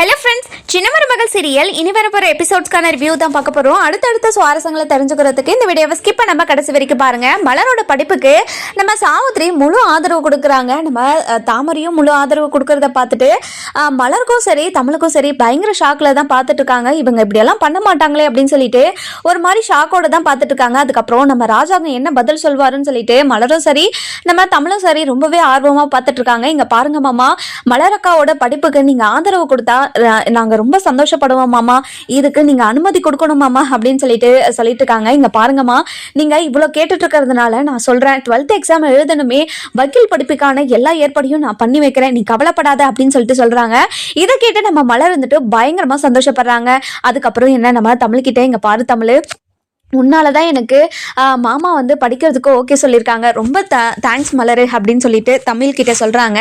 Hello friends சின்ன மருமகள் serial இனி வரப்போகிற எபிசோட்ஸ்க்கான ரிவ்யூ தான் பார்க்க போகிறோம் அடுத்தடுத்த சுவாரஸ்யங்களை தெரிஞ்சுக்கிறதுக்கு இந்த வீடியோவை ஸ்கிப் நம்ம கடைசி வரைக்கும் பாருங்க. மலரோட படிப்புக்கு நம்ம சாவித்ரி முழு ஆதரவு கொடுக்குறாங்க. நம்ம தாமரையும் முழு ஆதரவு கொடுக்கறத பார்த்துட்டு மலருக்கும் சரி தமிழுக்கும் சரி பயங்கர ஷாக்கில் தான் பார்த்துட்டு இருக்காங்க. இவங்க இப்படியெல்லாம் பண்ண மாட்டாங்களே அப்படின்னு சொல்லிட்டு ஒரு மாதிரி ஷாக்கோட தான் பார்த்துட்டு இருக்காங்க. அதுக்கப்புறம் நம்ம ராஜாங்க என்ன பதில் சொல்வாருன்னு சொல்லிட்டு மலரும் சரி நம்ம தமிழும் சரி ரொம்பவே ஆர்வமாக பார்த்துட்டு இருக்காங்க. இங்கே பாருங்க மாமா மலரக்காவோட படிப்புக்கு நீங்கள் ஆதரவு கொடுத்தா நாங்க ரொம்ப சந்தோஷப்படுவோம் மாமா. இதுக்கு நீங்க அனுமதி கொடுக்கணும் மாமா அப்படின்னு சொல்லிட்டு சொல்லிட்டு இருக்காங்க இங்க பாருங்கம்மா நீங்க இவ்வளவு கேட்டுட்டு இருக்கிறதுனால நான் சொல்றேன் டுவெல்த் எக்ஸாம் எழுதணுமே. வக்கீல் படிப்புக்கான எல்லா ஏற்பாடையும் நான் பண்ணி வைக்கிறேன். நீ கவலைப்படாத அப்படின்னு சொல்லிட்டு சொல்றாங்க. இதை கேட்டு நம்ம மலர் வந்துட்டு பயங்கரமா சந்தோஷப்படுறாங்க. அதுக்கப்புறம் என்ன நம்ம தமிழ்கிட்ட இங்க பாரு தமிழ். உன்னால தான் எனக்கு மாமா வந்து படிக்கிறதுக்கு ஓகே சொல்லியிருக்காங்க. ரொம்ப த தேங்க்ஸ் மலரு அப்படின்னு சொல்லிட்டு தமிழ் கிட்ட சொல்கிறாங்க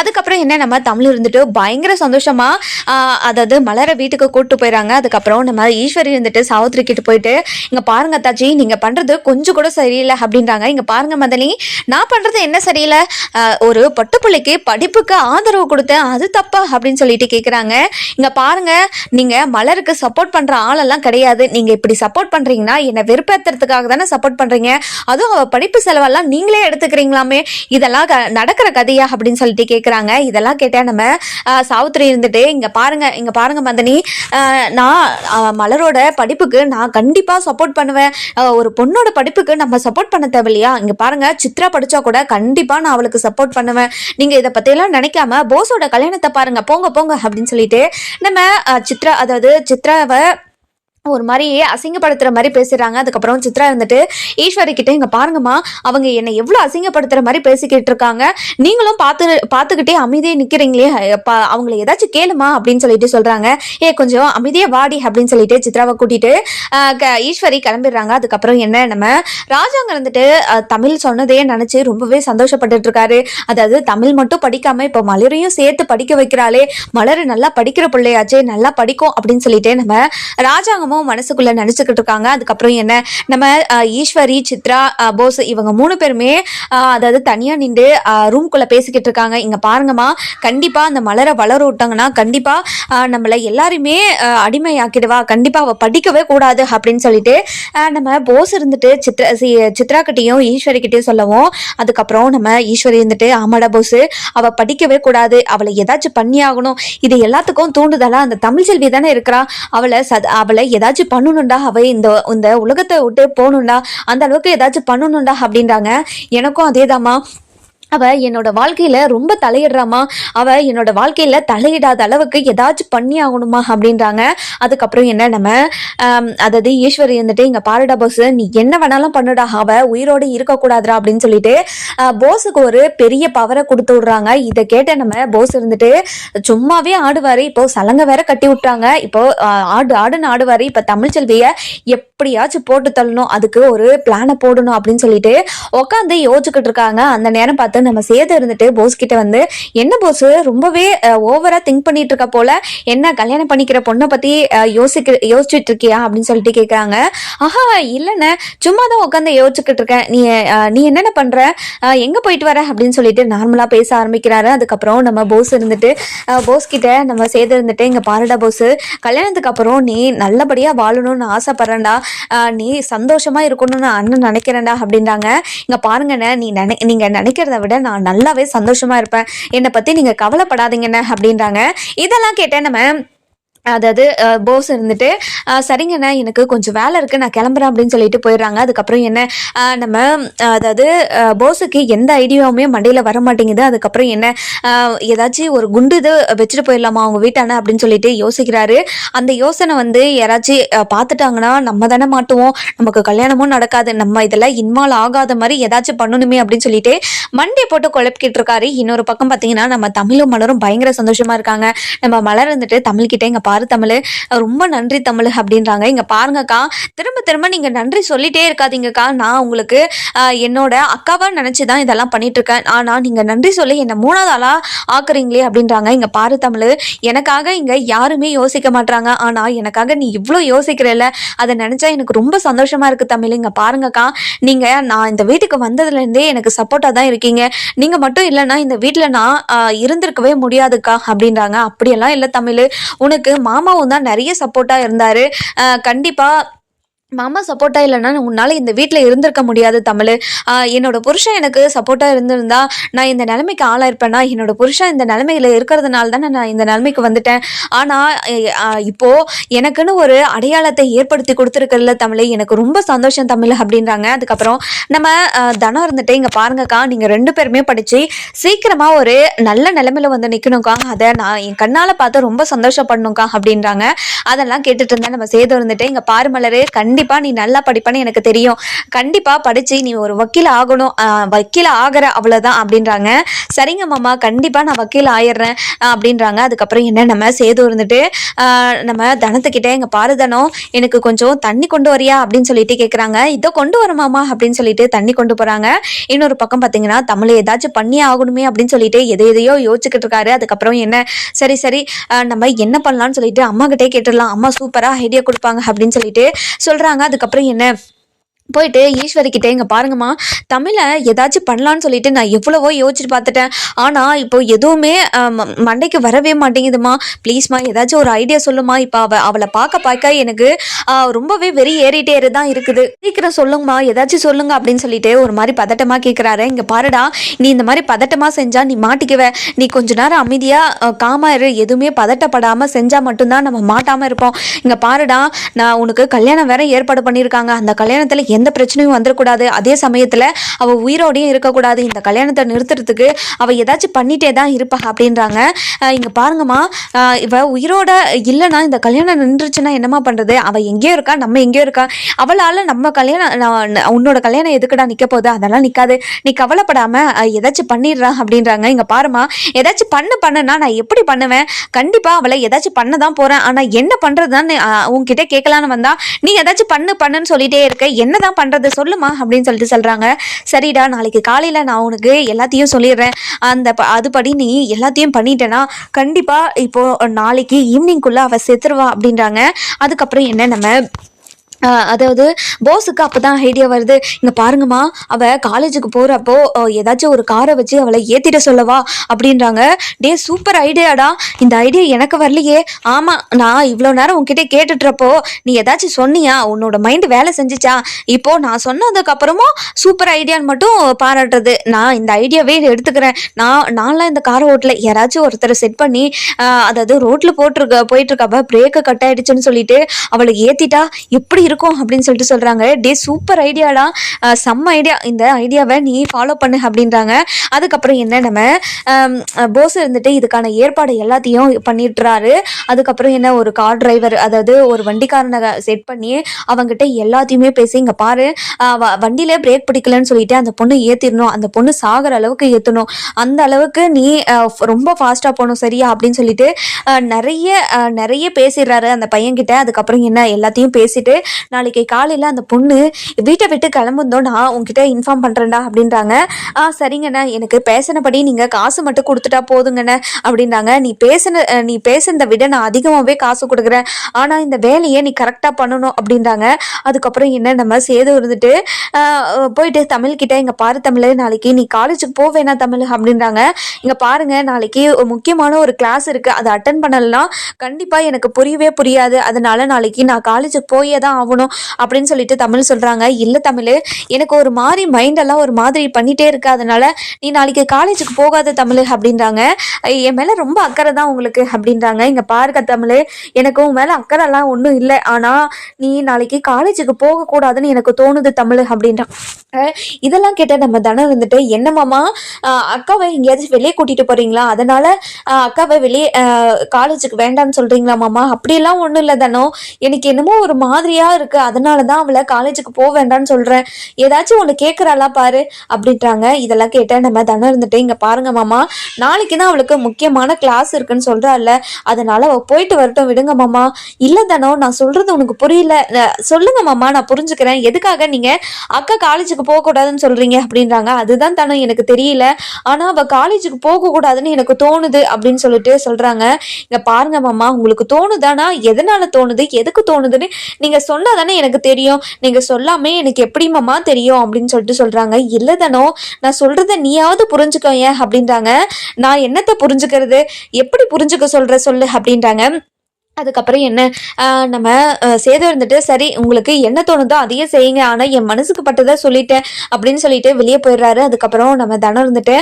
அதுக்கப்புறம் என்ன நம்ம தமிழ் இருந்துட்டு பயங்கர சந்தோஷமாக அதாவது மலரை வீட்டுக்கு கூப்பிட்டு போயிடறாங்க அதுக்கப்புறம் நம்ம ஈஸ்வரி இருந்துட்டு சாவித்ரி கிட்ட போயிட்டு இங்கே பாருங்க தாச்சி நீங்கள் பண்ணுறது கொஞ்சம் கூட சரியில்லை அப்படின்றாங்க. இங்கே பாருங்க மதனி நான் பண்ணுறது என்ன சரியில்லை? ஒரு ஒரு பொட்டுப்பிள்ளைக்கு படிப்புக்கு ஆதரவு கொடுத்தேன் அது தப்பா அப்படின்னு சொல்லிட்டு கேட்குறாங்க இங்கே பாருங்க நீங்கள் மலருக்கு சப்போர்ட் பண்ணுற ஆளெல்லாம் கிடையாது. நீங்கள் இப்படி சப்போர்ட் பண்ணுறீங்கன்னா என்னை வெறுப்பேற்றுறதுக்காக தானே சப்போர்ட் பண்ணுறீங்க அதுவும் அவள் படிப்பு செலவெல்லாம் நீங்களே எடுத்துக்கிறீங்களாமே? இதெல்லாம் க- நடக்கிற கதையா அப்படின்னு சொல்லிட்டு கேட்குறாங்க இதெல்லாம் கேட்டால் நம்ம சாவுத்திரி சாவித்திரி இருந்துட்டு இங்கே பாருங்கள் இங்கே பாருங்கள் மந்தனி. நான் மலரோட படிப்புக்கு நான் கண்டிப்பாக சப்போர்ட் பண்ணுவேன். ஒரு பொண்ணோட படிப்புக்கு நம்ம சப்போர்ட் பண்ண தேவையில்லையா? இங்கே பாருங்கள் சித்ரா படித்தா கூட கண்டிப்பாக நான் அவளுக்கு சப்போர்ட் பண்ணுவேன். நீங்கள் இதை பற்றியெல்லாம் நினைக்காம போஸோட கல்யாணத்தை பாருங்கள் போங்க போங்க அப்படின்னு சொல்லிட்டு நம்ம சித்ரா அதாவது சித்ராவை ஒரு மாதிரி அசிங்கப்படுத்துற மாதிரி பேசுறாங்க. அதுக்கப்புறம் சித்ரா இருந்துட்டு ஈஸ்வரி கிட்ட இங்க பாருங்கம்மா அவங்க என்னை எவ்வளவு அசிங்கப்படுத்துற மாதிரி பேசிக்கிட்டு இருக்காங்க. நீங்களும் பார்த்து பார்த்துக்கிட்டே அமைதியே நிக்கிறீங்களே பா அவங்கள ஏதாச்சும் கேளுமா? அப்படின்னு சொல்லிட்டு சொல்றாங்க. ஏ கொஞ்சம் அமைதியே வாடி அப்படின்னு சொல்லிட்டு சித்ராவை கூட்டிட்டு க- ஈஸ்வரி கிளம்பிடுறாங்க. அதுக்கப்புறம் என்ன நம்ம ராஜாங்க இருந்துட்டு தமிழ் சொன்னதையே நினைச்சு ரொம்பவே சந்தோஷப்பட்டுட்டு இருக்காரு. அதாவது தமிழ் மட்டும் படிக்காம இப்போ மலரையும் சேர்த்து படிக்க வைக்கிறாளே. மலர் நல்லா படிக்கிற பிள்ளையாச்சே நல்லா படிக்கும் அப்படின்னு சொல்லிட்டு நம்ம ராஜாங்க ராஜாங்கமும் மனசுக்குள்ள நினைச்சுக்கிட்டு இருக்காங்க. அதுக்கப்புறம் என்ன? நம்ம ஈஸ்வரி சித்ரா போஸ் இவங்க மூணு பேருமே அதாவது தனியா நின்று ரூம்குள்ளே பேசிக்கிட்டு இருக்காங்க. இங்க பாருங்கம்மா. கண்டிப்பா அந்த மலரை வளர விட்டாங்கன்னா கண்டிப்பா நம்மளை நம்மள எல்லாருமே அடிமையாக்கிடுவா. கண்டிப்பா அவ படிக்கவே கூடாது அப்படின்னு சொல்லிட்டு நம்ம போஸ் இருந்துட்டு சித்ரா சி- சித்ரா கிட்டேயும் ஈஸ்வரி கிட்டேயும் சொல்லவும் அதுக்கப்புறம் நம்ம ஈஸ்வரி இருந்துட்டு ஆமாடா போஸ் அவ படிக்கவே கூடாது. அவளை ஏதாச்சும் பண்ணி ஆகணும் இது எல்லாத்துக்கும் தூண்டுதலா அந்த தமிழ் செல்வி தானே இருக்கிறா. அவளை சத அவளை ஏதாச்சும் பண்ணணும்டா அவ இந்த இந்த உலகத்தை விட்டு போகணும்டா அந்த அளவுக்கு ஏதாச்சும் பண்ணணும்டா அப்படின்றாங்க. எனக்கும் அதேதாம்மா. அவ என்னோட வாழ்க்கையில ரொம்ப தலையிடுறாமா அவ என்னோட வாழ்க்கையில தலையிடாத அளவுக்கு ஏதாச்சும் பண்ணி ஆகணுமா அப்படின்றாங்க. அதுக்கப்புறம் என்ன நம்ம அதாவது ஈஸ்வரி இருந்துட்டு இங்க பாருடா போஸ் நீ என்ன வேணாலும் பண்ணுடா. அவ உயிரோடு இருக்கக்கூடாதுடா அப்படின்னு சொல்லிட்டு போஸுக்கு ஒரு பெரிய பவரை கொடுத்து விடுறாங்க. இதை கேட்ட நம்ம போஸ் இருந்துட்டு சும்மாவே ஆடுவாரு. இப்போ சலங்கை வேற கட்டி விட்டாங்க. இப்போ ஆடு ஆடுன்னு ஆடுவாரு. இப்ப எப் எப்படியாச்சும் போட்டு தள்ளணும். அதுக்கு ஒரு பிளானை போடணும் அப்படின்னு சொல்லிட்டு உட்காந்து யோசிச்சுக்கிட்டு இருக்காங்க. அந்த நேரம் பார்த்து நம்ம சேது இருந்துட்டு போஸ் கிட்ட வந்து என்ன போஸ் ரொம்பவே ஓவரா திங்க் பண்ணிட்டு இருக்க போல. என்ன கல்யாணம் பண்ணிக்கிற பொண்ணை பத்தி யோசிக்க யோசிச்சுட்டு இருக்கியா? அப்படின்னு சொல்லிட்டு கேட்குறாங்க ஆஹா இல்லைண்ணே. சும்மா தான் உட்காந்து யோசிச்சுக்கிட்டு இருக்கேன். நீ நீ என்னென்ன பண்ற? எங்க போயிட்டு வர? அப்படின்னு சொல்லிட்டு நார்மலா பேச ஆரம்பிக்கிறாரு. அதுக்கப்புறம் நம்ம போஸ் இருந்துட்டு போஸ் கிட்ட நம்ம சேது இருந்துட்டு இங்க பாருடா போஸ் கல்யாணத்துக்கு அப்புறம் நீ நல்லபடியா வாழணும்னு ஆசைப்படுறேன்டா. நீ சந்தோஷமா இருக்கணும்னு அண்ணன் நினைக்கிறேன்டா அப்படின்றாங்க. இங்க பாருங்கண்ணே நீ நினை நீங்க நினைக்கிறத விட நான் நல்லாவே சந்தோஷமா இருப்பேன். என்னை பத்தி நீங்க கவலைப்படாதீங்கண்ணே அப்படின்றாங்க. இதெல்லாம் கேட்டேன் நம்ம அதாவது போஸ் இருந்துட்டு சரிங்கண்ணே எனக்கு கொஞ்சம் வேலை இருக்குது நான் கிளம்புறேன் அப்படின்னு சொல்லிட்டு போயிடுறாங்க. அதுக்கப்புறம் என்ன? நம்ம அதாவது போஸுக்கு எந்த ஐடியாவுமே மண்டையில் வர மாட்டேங்குது. அதுக்கப்புறம் என்ன? ஏதாச்சும் ஒரு குண்டு இது வச்சுட்டு போயிடலாமா அவங்க வீட்டான அப்படின்னு சொல்லிட்டு யோசிக்கிறாரு. அந்த யோசனை வந்து யாராச்சும் பார்த்துட்டாங்கன்னா நம்ம தானே மாட்டுவோம். நமக்கு கல்யாணமும் நடக்காது. நம்ம இதெல்லாம் இன்வால்வ் ஆகாத மாதிரி ஏதாச்சும் பண்ணணுமே அப்படின்னு சொல்லிட்டு மண்டே போட்டு குழப்பிக்கிட்டு இருக்காரு. இன்னொரு பக்கம் பார்த்தீங்கன்னா நம்ம தமிழும் மலரும் பயங்கர சந்தோஷமா இருக்காங்க. நம்ம மலர் இருந்துட்டு தமிழ்கிட்ட எங்கள் பாரு தமிழ் ரொம்ப நன்றி தமிழ் அப்படின்றாங்க. இங்கே பாருங்கக்கா திரும்ப திரும்ப நீங்கள் நன்றி சொல்லிட்டே இருக்காதீங்கக்கா. நான் உங்களுக்கு என்னோட அக்காவா நினச்சி தான் இதெல்லாம் பண்ணிட்டு இருக்கேன் ஆனால் நீங்கள் நன்றி சொல்லி என்னை மூணாவது ஆளாக ஆக்குறீங்களே அப்படின்றாங்க. இங்கே பாரு தமிழ் எனக்காக இங்கே யாருமே யோசிக்க மாட்றாங்க. ஆனால் எனக்காக நீ இவ்வளோ யோசிக்கிறல்ல அதை நினச்சா எனக்கு ரொம்ப சந்தோஷமா இருக்கு தமிழ். இங்கே பாருங்கக்கா நீங்கள் நான் இந்த வீட்டுக்கு வந்ததுலேருந்தே எனக்கு சப்போர்ட்டாக தான் இருக்கீங்க. நீங்கள் மட்டும் இல்லைன்னா இந்த வீட்டில் நான் இருந்திருக்கவே முடியாதுக்கா அப்படின்றாங்க. அப்படியெல்லாம் இல்லை தமிழ் உனக்கு மாமாவும் தான் நிறைய சப்போர்ட்டாக இருந்தார். கண்டிப்பாக மாமா சப்போர்ட்டாக இல்லைன்னா உன்னால் இந்த வீட்டில் இருந்திருக்க முடியாது தமிழ். என்னோட புருஷன் எனக்கு சப்போர்ட்டாக இருந்திருந்தா நான் இந்த நிலைமைக்கு ஆளாயிருப்பேனா? என்னோட புருஷன் இந்த நிலைமையில இருக்கிறதுனால தானே நான் இந்த நிலைமைக்கு வந்துட்டேன். ஆனால் இப்போது எனக்குன்னு ஒரு அடையாளத்தை ஏற்படுத்தி கொடுத்துருக்கல தமிழ். எனக்கு ரொம்ப சந்தோஷம் தமிழ் அப்படின்றாங்க. அதுக்கப்புறம் நம்ம தனம் இருந்துட்டு இங்கே பாருங்கக்கா. நீங்கள் ரெண்டு பேருமே படித்து சீக்கிரமாக ஒரு நல்ல நிலைமையில வந்து நிற்கணும்க்கா அதை நான் என் கண்ணால் பார்த்து ரொம்ப சந்தோஷப்படணும்க்கா அப்படின்றாங்க. அதெல்லாம் கேட்டுட்டு இருந்தேன். நம்ம சேது இருந்துட்டு இங்கே பாரு கண்டி கண்டிப்பா நீ நல்லா படிப்பேன்னு எனக்கு தெரியும். கண்டிப்பா படிச்சு நீ ஒரு வக்கீல் ஆகணும் வக்கீல் ஆகிற அவ்வளவுதான் அப்படின்றாங்க. சரிங்க மாமா கண்டிப்பா நான் வக்கீல் ஆயிடுறேன் அப்படின்றாங்க. அதுக்கப்புறம் என்ன நம்ம சேது இருந்துட்டு நம்ம தனத்துக்கிட்ட எங்க பாருதனம் எனக்கு கொஞ்சம் தண்ணி கொண்டு வரியா? அப்படின்னு சொல்லிட்டு கேட்குறாங்க இதோ கொண்டு வரமாமா அப்படின்னு சொல்லிட்டு தண்ணி கொண்டு போறாங்க. இன்னொரு பக்கம் பார்த்தீங்கன்னா தமிழ் ஏதாச்சும் பண்ணியே ஆகணுமே அப்படின்னு சொல்லிட்டு எதை எதையோ யோசிச்சுக்கிட்டு இருக்காரு. அதுக்கப்புறம் என்ன சரி சரி நம்ம என்ன பண்ணலாம்னு சொல்லிட்டு அம்மா கிட்டே கேட்டுடலாம். அம்மா சூப்பரா ஐடியா கொடுப்பாங்க அப்படின்னு சொல்லிட்டு சொல்றாங்க. அதுக்கப்புறம் என்ன? போயிட்டு ஈஸ்வரி கிட்டே இங்கே பாருங்கம்மா தமிழை ஏதாச்சும் பண்ணலான்னு சொல்லிட்டு நான் எவ்வளவோ யோசிச்சுட்டு பார்த்துட்டேன். ஆனால் இப்போ எதுவுமே ம- மண்டைக்கு வரவே மாட்டேங்குதுமா ப்ளீஸ்மா ஏதாச்சும் ஒரு ஐடியா சொல்லுமா இப்போ அவ அவளை பார்க்க பார்க்க எனக்கு ரொம்பவே வெறி ஏறிட்டே தான் இருக்குது. சீக்கிரம் சொல்லுங்கம்மா ஏதாச்சும் சொல்லுங்க அப்படின்னு சொல்லிட்டு ஒரு மாதிரி பதட்டமாக கேட்குறாரு இங்கே பாருடா நீ இந்த மாதிரி பதட்டமாக செஞ்சா நீ மாட்டிக்குவ. நீ கொஞ்ச நேரம் அமைதியாக காமா இரு. எதுவுமே பதட்டப்படாமல் செஞ்சால் மட்டும்தான் நம்ம மாட்டாமல் இருப்போம். இங்கே பாருடா நான் உனக்கு கல்யாணம் வேற ஏற்பாடு பண்ணியிருக்காங்க. அந்த கல்யாணத்தில் எந்த பிரச்சனையும் வந்துடக்கூடாது அதே சமயத்தில் அவள் உயிரோடையும் இருக்கக்கூடாது. இந்த கல்யாணத்தை நிறுத்துறதுக்கு அவள் ஏதாச்சும் பண்ணிட்டே தான் இருப்பா அப்படின்றாங்க இங்கே பாருங்கம்மா. இவள் உயிரோட இல்லைன்னா இந்த கல்யாணம் நின்றுச்சுன்னா என்னம்மா பண்ணுறது அவள் எங்கேயோ இருக்கா? நம்ம எங்கேயோ இருக்கா? அவளால் நம்ம கல்யாணம் நான் உன்னோட கல்யாணம் எதுக்குடா நிற்க போகுது? அதெல்லாம் நிற்காது நீ கவலைப்படாமல் ஏதாச்சும் பண்ணிடுறா அப்படின்றாங்க. இங்கே பாருமா ஏதாச்சும் பண்ணு பண்ணனா நான் எப்படி பண்ணுவேன்? கண்டிப்பாக அவளை ஏதாச்சும் பண்ண தான் போகிறேன் ஆனால் என்ன பண்ணுறதுன்னு உன்கிட்ட கேட்கலான்னு வந்தா நீ ஏதாச்சும் பண்ணு பண்ணுன்னு சொல்லிட்டே இருக்க. என்னதான் பண்றது சொல்லுமா அப்படின்னு சொல்லிட்டு சொல்றாங்க. சரிடா நாளைக்கு காலையில நான் உனக்கு எல்லாத்தையும் சொல்லிடுறேன். அந்த அதுபடி நீ எல்லாத்தையும் பண்ணிட்டேன்னா கண்டிப்பா இப்போ நாளைக்கு ஈவினிங்குள்ளே அவ செத்துருவா அப்படின்றாங்க. அதுக்கப்புறம் என்ன நம்ம அதாவது போஸுக்கு அப்போ தான் ஐடியா வருது. இங்கே பாருங்கம்மா அவள் காலேஜுக்கு போகிறப்போ ஏதாச்சும் ஒரு காரை வச்சு அவளை ஏற்றிட சொல்லவா அப்படின்றாங்க. டே சூப்பர் ஐடியாடா இந்த ஐடியா எனக்கு வரலையே. ஆமாம் நான் இவ்வளோ நேரம் உன்கிட்ட கேட்டுட்றப்போ நீ ஏதாச்சும் சொன்னியா? உன்னோட மைண்டு வேலை செஞ்சிச்சா? இப்போது நான் சொன்னதுக்கப்புறமும் சூப்பர் ஐடியான்னு மட்டும் பாராட்டுறது. நான் இந்த ஐடியாவே எடுத்துக்கிறேன். நான் நான்லாம் இந்த காரை ஓட்டல. யாராச்சும் ஒருத்தரை செட் பண்ணி அதாவது ரோட்டில் போட்டிருக்க போயிட்டுருக்கப்ப பிரேக்கு கட் ஆகிடுச்சுன்னு சொல்லிட்டு அவளை ஏற்றிட்டா எப்படி இருக்கும் அப்படின்னு சொல்லிட்டு சொல்கிறாங்க டே. சூப்பர் ஐடியாடா செம்ம ஐடியா இந்த ஐடியாவை நீ ஃபாலோ பண்ணு அப்படின்றாங்க. அதுக்கப்புறம் என்ன நம்ம போஸ் இருந்துட்டு இதுக்கான ஏற்பாடு எல்லாத்தையும் பண்ணிட்டுறாரு. அதுக்கப்புறம் என்ன ஒரு கார் டிரைவர் அதாவது ஒரு வண்டிக்காரனை செட் பண்ணி அவங்ககிட்ட எல்லாத்தையுமே பேசி இங்கே பாரு வ- வண்டியிலே பிரேக் பிடிக்கலன்னு சொல்லிட்டு அந்த பொண்ணு ஏற்றிடணும் அந்த பொண்ணு சாகிற அளவுக்கு ஏற்றணும் அந்த அளவுக்கு நீ ரொம்ப ஃபாஸ்ட்டாக போகணும் சரியா? அப்படின்னு சொல்லிட்டு நிறைய நிறைய பேசிடுறாரு அந்த பையன்கிட்ட. அதுக்கப்புறம் என்ன எல்லாத்தையும் பேசிட்டு நாளைக்கு காலையில் அந்த பொண்ணு வீட்டை விட்டு கிளம்புந்தோ நான் உங்ககிட்ட இன்ஃபார்ம் பண்ணுறேன்டா அப்படின்றாங்க. ஆ சரிங்கண்ணா. எனக்கு பேசினபடி நீங்கள் காசு மட்டும் கொடுத்துட்டா போதுங்கண்ணே அப்படின்றாங்க. நீ பேசின நீ பேசுனதை விட நான் அதிகமாகவே காசு கொடுக்குறேன். ஆனால் இந்த வேலையை நீ கரெக்டாக பண்ணணும் அப்படின்றாங்க. அதுக்கப்புறம் என்ன நம்ம சேது இருந்துட்டு போயிட்டு தமிழ்கிட்ட இங்கே பாரு தமிழ் நாளைக்கு நீ காலேஜுக்கு போவேனா தமிழ் அப்படின்றாங்க. இங்கே பாருங்க நாளைக்கு முக்கியமான ஒரு கிளாஸ் இருக்குது அதை அட்டன் பண்ணலைன்னா கண்டிப்பாக எனக்கு புரியவே புரியாது. அதனால நாளைக்கு நான் காலேஜுக்கு போயே தான் ஆகணும் அப்படின்னு சொல்லிட்டு தமிழ் சொல்கிறாங்க இல்லை தமிழ் எனக்கு ஒரு மாதிரி மைண்டெல்லாம் ஒரு மாதிரி பண்ணிகிட்டே இருக்கு அதனால நீ நாளைக்கு காலேஜுக்கு போகாத தமிழ் அப்படின்றாங்க. என் மேலே ரொம்ப அக்கறை தான் உங்களுக்கு அப்படின்றாங்க. இங்கே பாருக்க தமிழ் எனக்கு உன் மேலே அக்கறைலாம் ஒன்றும் இல்லை. ஆனால் நீ நாளைக்கு காலேஜுக்கு போகக்கூடாதுன்னு எனக்கு தோணுது தமிழ் அப்படின்றான் இதெல்லாம் கேட்ட நம்ம தனம் இருந்துட்டு என்னமாமா அக்காவை எங்கேயாச்சும் வெளியே கூட்டிட்டு போறீங்களா? அதனால அக்காவை வெளியே காலேஜுக்கு வேண்டாம்னு சொல்றீங்களா மாமா? அப்படியெல்லாம் ஒன்றும் இல்லை தனம். எனக்கு என்னமோ ஒரு மாதிரியா இருக்கு. அதனால தான் அவளை காலேஜுக்கு போக வேண்டாம்னு சொல்றேன். ஏதாச்சும் ஒன்று கேட்குறாளா பாரு அப்படின்றாங்க. இதெல்லாம் கேட்டால் நம்ம தனம் இருந்துட்டு இங்க பாருங்க மாமா நாளைக்கு தான் அவளுக்கு முக்கியமான கிளாஸ் இருக்குன்னு சொல்றாள்ல. அதனால அவ போயிட்டு வரட்டும் விடுங்க மாமா. இல்லை தனோ நான் சொல்றது உனக்கு புரியல. சொல்லுங்க மாமா நான் புரிஞ்சுக்கிறேன். எதுக்காக நீங்க அக்கா காலேஜுக்கு போகக்கூடாதுன்னு சொல்கிறீங்க சொல்றீங்க? அப்படின்றாங்க. அதுதான் தனம் எனக்கு தெரியல. ஆனா அவ காலேஜுக்கு போகக்கூடாதுன்னு எனக்கு தோணுது. அப்படின்னு சொல்லிட்டு சொல்றாங்க. இங்கே பாருங்க மாமா உங்களுக்கு தோணுதானா? எதனால தோணுது? எதுக்கு தோணுதுன்னு நீங்க சொன்ன தானே எனக்கு தெரியும். நீங்க சொல்லாமே எனக்கு எப்படிமாமா தெரியும் அப்படின்னு சொல்லிட்டு சொல்றாங்க. இல்லதானோ நான் சொல்றத நீயாவது புரிஞ்சுக்கோ ஏன் அப்படின்றாங்க. நான் என்னத்தை புரிஞ்சுக்கிறது? எப்படி புரிஞ்சுக்க சொல்ற சொல்லு அப்படின்றாங்க. அதுக்கப்புறம் என்ன? நம்ம சேதம் சேது இருந்துட்டு சரி உங்களுக்கு என்ன தோணுதோ அதையே செய்யுங்க. ஆனால் என் மனசுக்கு பட்டதை சொல்லிட்டேன் அப்படின்னு சொல்லிட்டு வெளியே போயிடுறாரு. அதுக்கப்புறம் நம்ம தனம் இருந்துட்டு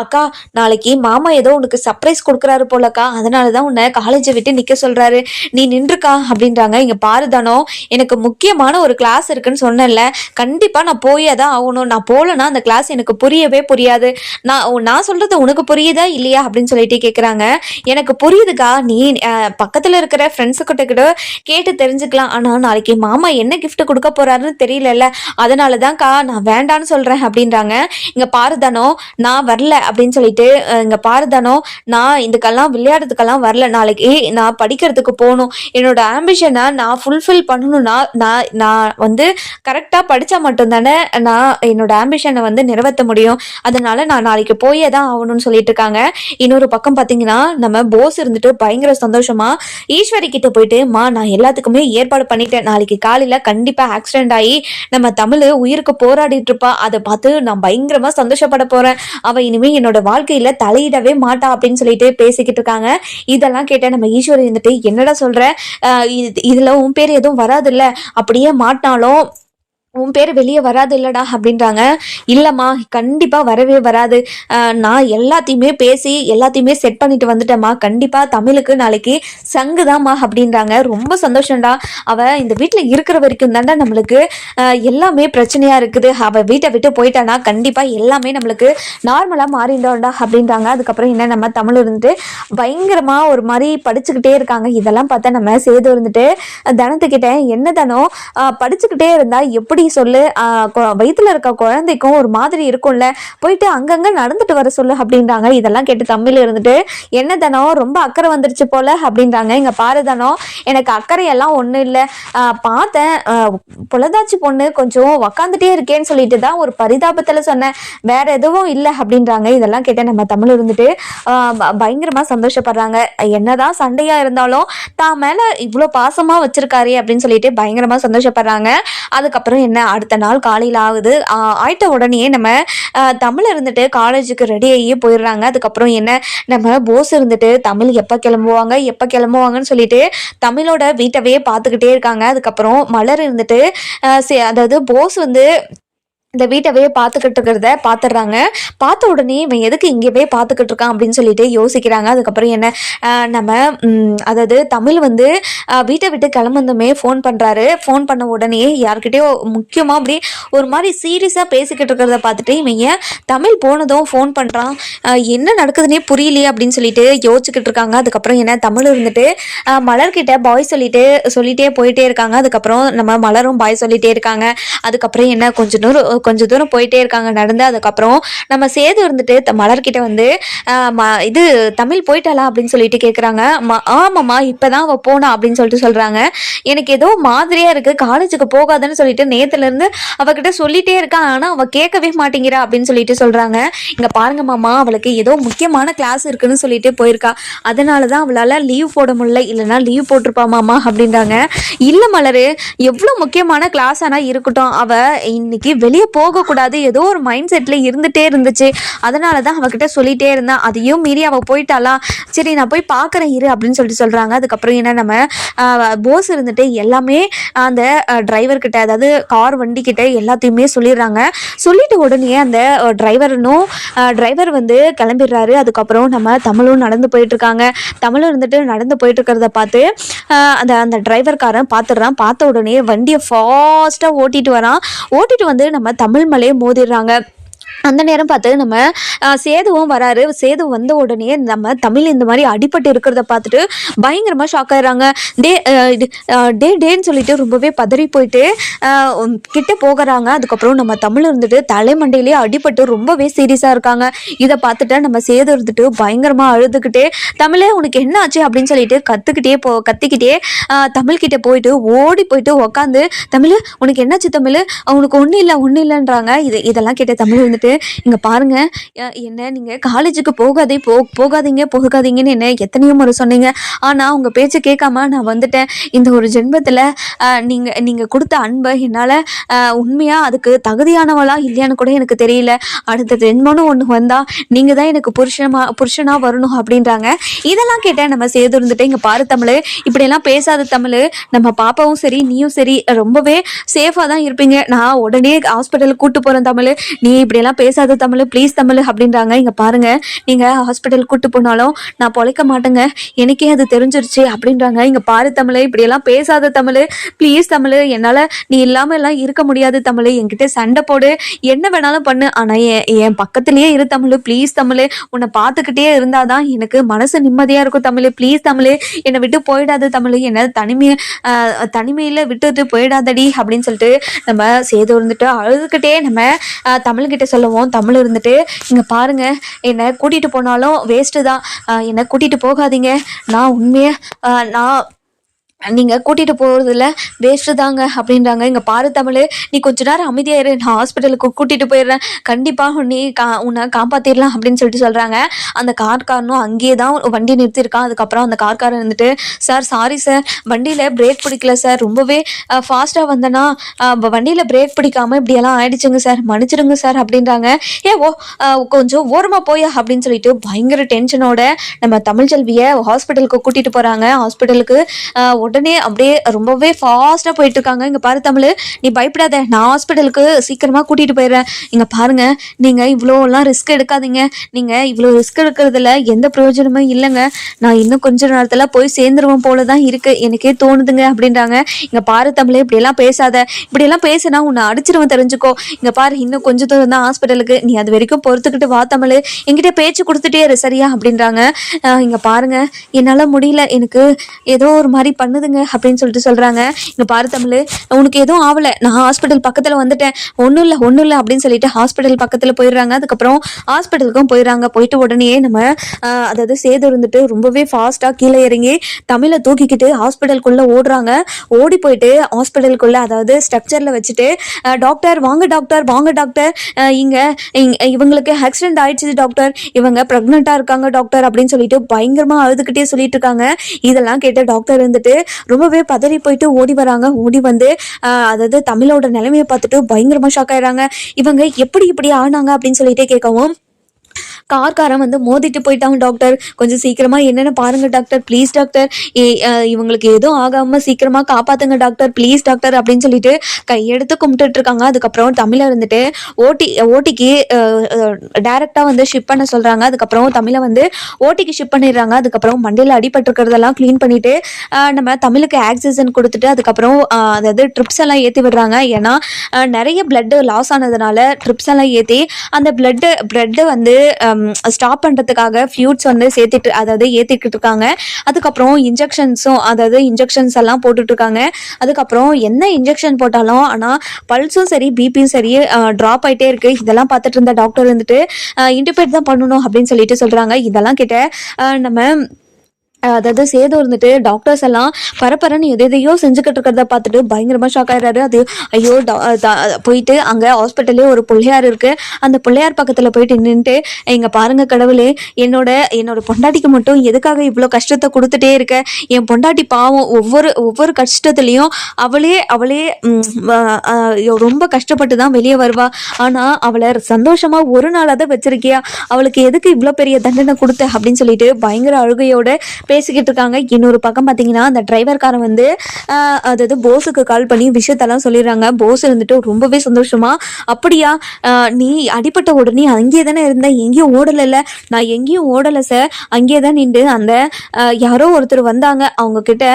அக்கா நாளைக்கு மாமா ஏதோ உனக்கு சர்ப்ரைஸ் கொடுக்குறாரு போலக்கா. அதனால தான் உன்னை காலேஜை விட்டு நிற்க சொல்கிறாரு நீ நின்றுக்கா அப்படின்றாங்க. இங்கே பாரு தனம் எனக்கு முக்கியமான ஒரு கிளாஸ் இருக்குன்னு சொன்னேன்ல. கண்டிப்பாக நான் போயே தான் ஆகணும். நான் போகலன்னா அந்த கிளாஸ் எனக்கு புரியவே புரியாது. நான் உ- நான் சொல்கிறது உனக்கு புரியுதா இல்லையா? அப்படின்னு சொல்லிட்டு கேட்குறாங்க எனக்கு புரியுதுக்கா. நீ பக்கத்தில் வீட்டில் இருக்கிற ஃப்ரெண்ட்ஸுக்கிட்ட கிட்ட கேட்டு தெரிஞ்சுக்கலாம். ஆனால் நாளைக்கு மாமா என்ன கிஃப்ட் கொடுக்க போறாருன்னு தெரியலல்ல. அதனால தான்க்கா நான் வேண்டான்னு சொல்கிறேன் அப்படின்றாங்க. இங்கே பாருதானோ நான் வரல அப்படின்னு சொல்லிட்டு இங்கே பாருதானோ நான் இதுக்கெல்லாம் விளையாடுறதுக்கெல்லாம் வரல. நாளைக்கு நான் படிக்கிறதுக்கு போகணும். என்னோட ஆம்பிஷனை நான் ஃபுல்ஃபில் பண்ணணும்னா நான் நான் வந்து கரெக்டாக படித்தா மட்டும்தானே நான் என்னோட ஆம்பிஷனை வந்து நிறைவேற்ற முடியும். அதனால நான் நாளைக்கு போயே தான் ஆகணும்னு சொல்லிட்டு இருக்காங்க. இன்னொரு பக்கம் பார்த்தீங்கன்னா நம்ம போஸ் இருந்துட்டு பயங்கர சந்தோஷமா ஈஸ்வரி கிட்ட போயிட்டு மா நான் எல்லாத்துக்குமே ஏற்பாடு பண்ணிட்டேன். நாளைக்கு காலையில கண்டிப்பா ஆக்சிடென்ட் ஆகி நம்ம தமிழ் உயிருக்கு போராடிட்டு இருப்பா. அதை பார்த்து நான் பயங்கரமா சந்தோஷப்பட போறேன். அவ இனிமே என்னோட வாழ்க்கையில தலையிடவே மாட்டா அப்படின்னு சொல்லிட்டு பேசிக்கிட்டு இருக்காங்க. இதெல்லாம் கேட்ட நம்ம ஈஸ்வரி வந்துட்டு என்னடா சொல்ற? ஆஹ் இது- இதுல உன் பேர் எதுவும் வராதுல்ல. அப்படியே மாட்டினாலும் உன் பேர் வெளியே வராது இல்லடா அப்படின்றாங்க. இல்லைம்மா கண்டிப்பாக வரவே வராது. நான் எல்லாத்தையுமே பேசி எல்லாத்தையுமே செட் பண்ணிட்டு வந்துட்டேம்மா. கண்டிப்பாக தமிழுக்கு நாளைக்கு சங்கு தாம்மா அப்படின்றாங்க. ரொம்ப சந்தோஷம்டா. அவள் இந்த வீட்டில் இருக்கிற வரைக்கும் தாண்டா நம்மளுக்கு எல்லாமே பிரச்சனையாக இருக்குது. அவள் வீட்டை விட்டு போயிட்டானா கண்டிப்பாக எல்லாமே நம்மளுக்கு நார்மலாக மாறிண்டோம்டா அப்படின்றாங்க. அதுக்கப்புறம் என்ன நம்ம தமிழ் இருந்துட்டு பயங்கரமாக ஒரு மாதிரி படிச்சுக்கிட்டே இருக்காங்க. இதெல்லாம் பார்த்தா நம்ம சேது இருந்துட்டு தனத்துக்கிட்ட என்ன தனம்? படிச்சுக்கிட்டே இருந்தால் எப்படி சொல்லு வயிற்றுல இருக்க குழந்தைக்கும் ஒரு மாதிரி இருக்கும்ல போயிட்டு அங்கங்கே நடந்துட்டு வர சொல்லு அப்படின்றாங்க. இதெல்லாம் கேட்டு தமிழ் இருந்துட்டு என்ன தனம் ரொம்ப அக்கறை வந்துருச்சு போல அப்படின்றாங்க. இங்கே பாரு தனம் எனக்கு அக்கறையெல்லாம் ஒன்றும் இல்லை. பார்த்தேன். புலதாச்சி பொண்ணு கொஞ்சம் உக்காந்துட்டே இருக்கேன்னு சொல்லிட்டு தான் ஒரு பரிதாபத்தில் சொன்னேன். வேற எதுவும் இல்லை அப்படின்றாங்க. இதெல்லாம் கேட்ட நம்ம தமிழ் இருந்துட்டு பயங்கரமாக சந்தோஷப்படுறாங்க. என்னதான் சண்டையாக இருந்தாலும் தான் மேலே இவ்வளோ பாசமாக வச்சிருக்காரு அப்படின்னு சொல்லிட்டு பயங்கரமாக சந்தோஷப்படுறாங்க. அதுக்கப்புறம் என்ன? அடுத்த நாள் காலையில் ஆகுது ஆயிட்ட உடனே நம்ம தமிழ் இருந்துட்டு காலேஜுக்கு ரெடி ஆகி போயிடுறாங்க. அதுக்கப்புறம் என்ன? நம்ம போஸ் இருந்துட்டு தமிழ் எப்போ கிளம்புவாங்க? எப்போ கிளம்புவாங்கன்னு சொல்லிட்டு தமிழோட வீட்டவே பார்த்துக்கிட்டே இருக்காங்க. அதுக்கப்புறம் மலர் இருந்துட்டு சே- அதாவது போஸ் வந்து இந்த வீட்டவே பார்த்துக்கிட்டு இருக்கிறத பார்த்துடுறாங்க. பார்த்த உடனே இவன் எதுக்கு இங்கே போய் பார்த்துக்கிட்டு இருக்கான் அப்படின்னு சொல்லிட்டு யோசிக்கிறாங்க. அதுக்கப்புறம் என்ன? நம்ம அதாவது தமிழ் வந்து வீட்டை விட்டு கிளம்புந்துமே ஃபோன் பண்ணுறாரு ஃபோன் பண்ண உடனே யார்கிட்டயோ முக்கியமாக அப்படி ஒரு மாதிரி சீரியஸாக பேசிக்கிட்டு இருக்கிறத பார்த்துட்டு இவன் ஏன் தமிழ் போனதும் ஃபோன் பண்ணுறான் என்ன நடக்குதுன்னே புரியலையே அப்படின்னு சொல்லிட்டு யோசிச்சுக்கிட்டு இருக்காங்க. அதுக்கப்புறம் என்ன? தமிழ் இருந்துட்டு மலர்கிட்ட பாய் சொல்லிட்டு சொல்லிட்டே போயிட்டே இருக்காங்க. அதுக்கப்புறம் நம்ம மலரும் பாய் சொல்லிட்டே இருக்காங்க. அதுக்கப்புறம் என்ன? கொஞ்ச தூரம் கொஞ்ச தூரம் போயிட்டே இருக்காங்க நடந்து அதுக்கப்புறம் நம்ம சேது இருந்துட்டு த- மலர்கிட்ட வந்து ம- இது தமிழ் போயிட்டாளா? அப்படின்னு சொல்லிட்டு கேட்குறாங்க ஆமாம்மா இப்போ தான் அவள் போனா அப்படின்னு சொல்லிட்டு சொல்கிறாங்க எனக்கு ஏதோ மாதிரியாக இருக்குது காலேஜுக்கு போகாதுன்னு சொல்லிட்டு நேற்றுலேருந்து அவகிட்ட சொல்லிட்டே இருக்கா ஆனால் அவள் கேட்கவே மாட்டேங்கிறா அப்படின்னு சொல்லிட்டு சொல்கிறாங்க இங்கே பாருங்க மாமா அவளுக்கு ஏதோ முக்கியமான கிளாஸ் இருக்குன்னு சொல்லிட்டு போயிருக்கா. அதனால தான் அவளால் லீவ் போட முடியல இல்லைன்னா லீவ் போட்டிருப்பா மாமா அப்படின்றாங்க. இல்லை மலரு எவ்வளோ முக்கியமான கிளாஸ் ஆனால் இருக்கட்டும். அவள் இன்னைக்கு வெளியே போகக்கூடாது. ஏதோ ஒரு மைண்ட் செட்டில் இருந்துட்டே இருந்துச்சு. அதனால தான் அவகிட்ட சொல்லிட்டே இருந்தேன் அதையும் மீறி அவள் போயிட்டாளா? சரி நான் போய் பார்க்குறேன் இரு அப்படின்னு சொல்லிட்டு சொல்கிறாங்க அதுக்கப்புறம் என்ன நம்ம போஸ் இருந்துட்டு எல்லாமே அந்த டிரைவர் கிட்ட அதாவது கார் வண்டி கிட்ட எல்லாத்தையுமே சொல்லிடுறாங்க. சொல்லிட்டு உடனே அந்த டிரைவரனும் டிரைவர் வந்து கிளம்பிடுறாரு. அதுக்கப்புறம் நம்ம தமிழும் நடந்து போயிட்டு இருக்காங்க தமிழும் இருந்துட்டு நடந்து போயிட்டு இருக்கிறத பார்த்து அந்த அந்த டிரைவர்காரன் பார்த்துடுறான். பார்த்த உடனே வண்டியை ஃபாஸ்ட்டாக ஓட்டிட்டு வரான். ஓட்டிட்டு வந்து நம்ம தமிழ் மலையை மோதிடுறாங்க. அந்த நேரம் பார்த்து நம்ம சேதுவும் வராரு. சேது வந்த உடனே நம்ம தமிழ் இந்த மாதிரி அடிபட்டு இருக்கிறத பார்த்துட்டு பயங்கரமாக ஷாக் ஆயிடுறாங்க. டே டே டேன்னு சொல்லிட்டு ரொம்பவே பதறி போயிட்டு கிட்ட போகிறாங்க. அதுக்கப்புறம் நம்ம தமிழ் இருந்துட்டு தலைமண்டையிலேயே அடிபட்டு ரொம்பவே சீரியஸாக இருக்காங்க. இதை பார்த்துட்டு நம்ம சேது இருந்துட்டு பயங்கரமாக அழுதுகிட்டே தமிழே உனக்கு என்ன ஆச்சு? அப்படின்னு சொல்லிட்டு கற்றுக்கிட்டே போ கத்திக்கிட்டே தமிழ்கிட்ட போயிட்டு ஓடி போயிட்டு உக்காந்து தமிழ் உனக்கு என்னாச்சு தமிழ்? உனக்கு ஒன்றும் இல்லை ஒன்றும் இல்லைன்றாங்க. இது இதெல்லாம் கேட்ட தமிழ் வந்துட்டு இங்க பாருங்க என்ன நீங்க காலேஜுக்கு போகாதே போ போகாதீங்க போகாதீங்கன்னு என்ன எத்தனையோ முறை சொன்னீங்க. ஆனா உங்க பேச்சை கேட்காம நான் வந்துட்டேன். இந்த ஒரு ஜென்மத்துல நீங்கள் நீங்க நீங்க கொடுத்த அன்பை என்னால உண்மையாக உண்மையா அதுக்கு தகுதியானவளா இல்லையான்னு கூட எனக்கு தெரியல. அடுத்த ஜென்மனும் ஒன்று வந்தா நீங்க தான் எனக்கு புருஷமா புருஷனா வரணும் அப்படின்றாங்க. இதெல்லாம் கேட்டேன். நம்ம சேது இருந்துட்டு இங்க பாரு தமிழ் இப்படியெல்லாம் பேசாத தமிழ். நம்ம பாப்பாவும் சரி நீயும் சரி ரொம்பவே சேஃபாக தான் இருப்பீங்க. நான் உடனே ஹாஸ்பிட்டலுக்கு கூட்டு போகிறேன் தமிழ். நீ இப்படியெல்லாம் பேசாத தமிழ் ப்ளீஸ் தமிழ் அப்படின்றாங்க. இங்கே பாருங்க நீங்கள் ஹாஸ்பிட்டல் கூட்டு போனாலும் நான் பொழைக்க மாட்டேங்க. எனக்கே அது தெரிஞ்சிருச்சு அப்படின்றாங்க. இங்கே பாரு தமிழ் இப்படியெல்லாம் பேசாத தமிழ் ப்ளீஸ் தமிழ். என்னால் நீ இல்லாமல் எல்லாம் இருக்க முடியாது தமிழ். என்கிட்ட சண்டை போடு. என்ன வேணாலும் பண்ணு. ஆனால் என் என் பக்கத்துலேயே இரு தமிழ் ப்ளீஸ் தமிழ். உன்னை பார்த்துக்கிட்டே இருந்தாதான் எனக்கு மனசு நிம்மதியாக இருக்கும் தமிழ். ப்ளீஸ் தமிழ். என்னை விட்டு போயிடாத தமிழ். என்னை தனிமையை தனிமையில் விட்டுட்டு போயிடாதடி அப்படின்னு சொல்லிட்டு நம்ம சேது இருந்துட்டு அழுதுகிட்டே நம்ம தமிழ்கிட்ட சொல்லுவோம் தமிழ் இருந்துட்டு. இங்கே பாருங்க என்னை கூட்டிகிட்டு போனாலும் வேஸ்ட்டு தான். என்னை கூட்டிகிட்டு போகாதீங்க. நான் உண்மையாக நான் நீங்கள் கூட்டிகிட்டு போகிறதுல வேஸ்ட்டு தாங்க அப்படின்றாங்க. இங்கே பாரு தமிழ் நீ கொஞ்ச நேரம் அமைதியாக இரு. நான் ஹாஸ்பிட்டலுக்கு கூட்டிகிட்டு போயிடுறேன். கண்டிப்பாக நீ கா உன்னை காப்பாற்றிடலாம் அப்படின்னு சொல்லிட்டு சொல்கிறாங்க அந்த கார்காரனும் அங்கேயே தான் வண்டி நிறுத்தியிருக்கான். அதுக்கப்புறம் அந்த கார்காரன் வந்துட்டு சார் சாரி சார் வண்டியில் பிரேக் பிடிக்கல சார் ரொம்பவே ஃபாஸ்ட்டாக வந்தேன்னா வண்டியில் பிரேக் பிடிக்காம இப்படியெல்லாம் ஆயிடுச்சுங்க சார் மன்னிச்சிடுங்க சார் அப்படின்றாங்க. ஏ ஓ கொஞ்சம் ஓரமாக போயா அப்படின்னு சொல்லிட்டு பயங்கர டென்ஷனோட நம்ம தமிழ்ச்செல்வியை ஹாஸ்பிட்டலுக்கு கூட்டிகிட்டு போகிறாங்க ஹாஸ்பிட்டலுக்கு உடனே அப்படியே ரொம்பவே ஃபாஸ்ட்டாக போயிட்டு இருக்காங்க இங்கே பாரு தமிழ் நீ பயப்படாத. நான் ஹாஸ்பிட்டலுக்கு சீக்கிரமாக கூட்டிகிட்டு போயிடுறேன். இங்கே பாருங்கள் நீங்கள் இவ்வளோலாம் ரிஸ்க் எடுக்காதீங்க. நீங்கள் இவ்வளோ ரிஸ்க் எடுக்கிறதுல எந்த பிரயோஜனமும் இல்லைங்க. நான் இன்னும் கொஞ்ச நேரத்தில் போய் சேர்ந்துருவோம் போல தான் இருக்குது எனக்கே தோணுதுங்க அப்படின்றாங்க. இங்கே பாரு தமிழ் இப்படியெல்லாம் பேசாத. இப்படியெல்லாம் பேசினா உன்னை அடிச்சிருவன் தெரிஞ்சுக்கோ. இங்கே பாரு இன்னும் கொஞ்சம் தூரம் தான் ஹாஸ்பிட்டலுக்கு நீ அது வரைக்கும் பொறுத்துக்கிட்டு வா தமிழ். என்கிட்ட பேச்சு கொடுத்துட்டே சரியா? அப்படின்றாங்க. இங்கே பாருங்கள் பாருங்க முடியல. எனக்கு ஏதோ ஒரு மாதிரி பண்ணுதுங்க அப்படின்னு சொல்லிட்டு சொல்கிறாங்க இங்கே பாரு தமிழ் உனக்கு எதுவும் ஆகலை நான் ஹாஸ்பிட்டல் பக்கத்தில் வந்துட்டேன். ஒன்றும் இல்லை ஒன்றும் இல்லை அப்படின்னு சொல்லிட்டு ஹாஸ்பிட்டல் பக்கத்தில் போயிடுறாங்க. அதுக்கப்புறம் ஹாஸ்பிட்டலுக்கும் போயிடுறாங்க. போயிட்டு உடனே நம்ம அதாவது சேது இருந்துட்டு ரொம்பவே ஃபாஸ்ட்டாக கீழே இறங்கி தமிழை தூக்கிக்கிட்டு ஹாஸ்பிட்டலுக்குள்ளே ஓடுறாங்க. ஓடி போயிட்டு ஹாஸ்பிட்டலுக்குள்ளே அதாவது ஸ்ட்ரக்சரில் வச்சுட்டு டாக்டர் வாங்க டாக்டர் வாங்க டாக்டர் இங்கே இவங்களுக்கு ஆக்சிடென்ட் ஆயிடுச்சு டாக்டர் இவங்க ப்ரெக்னெண்ட்டாக இருக்காங்க டாக்டர் அப்படின்னு சொல்லிட்டு பயங்கரமாக அழுதுகிட்டே சொல்லிட்டு இருக்காங்க. இதெல்லாம் கேட்ட டாக்டர் இருந்துட்டு ரொம்பவே பதறி போயிட்டு ஓடி வராங்க. ஓடி வந்து அதாவது தமிழோட நிலைமையை பார்த்துட்டு பயங்கரமாக ஷாக் ஆயிடுறாங்க. இவங்க எப்படி இப்படி ஆனாங்க அப்படின்னு சொல்லிட்டு கேட்கவும் கார்காரன் வந்து மோதிட்டு போயிட்டாங்க டாக்டர் கொஞ்சம் சீக்கிரமா என்னென்ன பாருங்க டாக்டர் ப்ளீஸ் டாக்டர் இவங்களுக்கு எதுவும் ஆகாம சீக்கிரமா காப்பாத்துங்க டாக்டர் ப்ளீஸ் டாக்டர் அப்படின்னு சொல்லிட்டு கையெடுத்து கும்பிட்டுட்டு இருக்காங்க. அதுக்கப்புறம் தமிழை இருந்துட்டு ஓட்டி ஓட்டிக்கு டைரக்டா வந்து ஷிப் பண்ண சொல்றாங்க. அதுக்கப்புறம் தமிழை வந்து ஓட்டிக்கு ஷிப் பண்ணிடுறாங்க. அதுக்கப்புறம் மண்டையில் அடிபட்டிருக்கிறதெல்லாம் க்ளீன் பண்ணிட்டு நம்ம தமிழுக்கு ஆக்சிஜன் கொடுத்துட்டு அதுக்கப்புறம் அதாவது ட்ரிப்ஸ் எல்லாம் ஏற்றி விடுறாங்க. ஏன்னா நிறைய பிளட்டு லாஸ் ஆனதுனால ட்ரிப்ஸ் எல்லாம் ஏற்றி அந்த பிளட்டு பிளட்டு வந்து ஸ்டாப் பண்ணுறதுக்காக ஃபியூட்ஸ் வந்து சேர்த்துட்டு அதாவது ஏற்றிக்கிட்டு இருக்காங்க. அதுக்கப்புறம் இன்ஜெக்ஷன்ஸும் அதாவது இன்ஜெக்ஷன்ஸ் எல்லாம் போட்டுட்ருக்காங்க அதுக்கப்புறம் என்ன இன்ஜெக்ஷன் போட்டாலும் ஆனால் பல்ஸும் சரி பிபியும் சரி ட்ராப் ஆகிட்டே இருக்குது இதெல்லாம் பார்த்துட்டு இருந்த டாக்டர் வந்துட்டு இன்டிபேட் தான் பண்ணணும் அப்படின்னு சொல்லிட்டு சொல்கிறாங்க இதெல்லாம் கிட்ட நம்ம அதாவது சேது இருந்துட்டு டாக்டர்ஸ் எல்லாம் பரப்பரன்னு எது எதையோ செஞ்சுக்கிட்டு இருக்கிறத பார்த்துட்டு பயங்கரமாக ஷாக் ஆயிடுறாரு. அது ஐயோ டா- போயிட்டு அங்கே ஹாஸ்பிட்டல்லே ஒரு பிள்ளையார் இருக்கு. அந்த பிள்ளையார் பக்கத்தில் போயிட்டு நின்றுட்டு இங்கே பாருங்க கடவுளே என்னோட என்னோட பொண்டாட்டிக்கு மட்டும் எதுக்காக இவ்வளோ கஷ்டத்தை கொடுத்துட்டே இருக்க? என் பொண்டாட்டி பாவம் ஒவ்வொரு ஒவ்வொரு கஷ்டத்துலையும் அவளே அவளே ரொம்ப கஷ்டப்பட்டு தான் வெளியே வருவா. ஆனால் அவளை சந்தோஷமாக ஒரு நாளாக தான் வச்சிருக்கியா? அவளுக்கு எதுக்கு இவ்வளோ பெரிய தண்டனை கொடுத்த? அப்படின்னு சொல்லிட்டு பயங்கர அழுகையோட பேசிக்கிட்டு இருக்காங்க இன்னொரு பக்கம் பார்த்தீங்கன்னா அந்த டிரைவர்காரன் வந்து அதாவது போஸுக்கு கால் பண்ணி விஷயத்தெல்லாம் சொல்லிடுறாங்க. போஸ் இருந்துட்டு ரொம்பவே சந்தோஷமா அப்படியா நீ அடிப்பட்ட உடனே அங்கேயே தானே இருந்த? எங்கேயும் ஓடலைல்ல. நான் எங்கேயும் ஓடலை சார் அங்கேயே தான் நின்று அந்த யாரோ ஒருத்தர் வந்தாங்க. அவங்க கிட்ட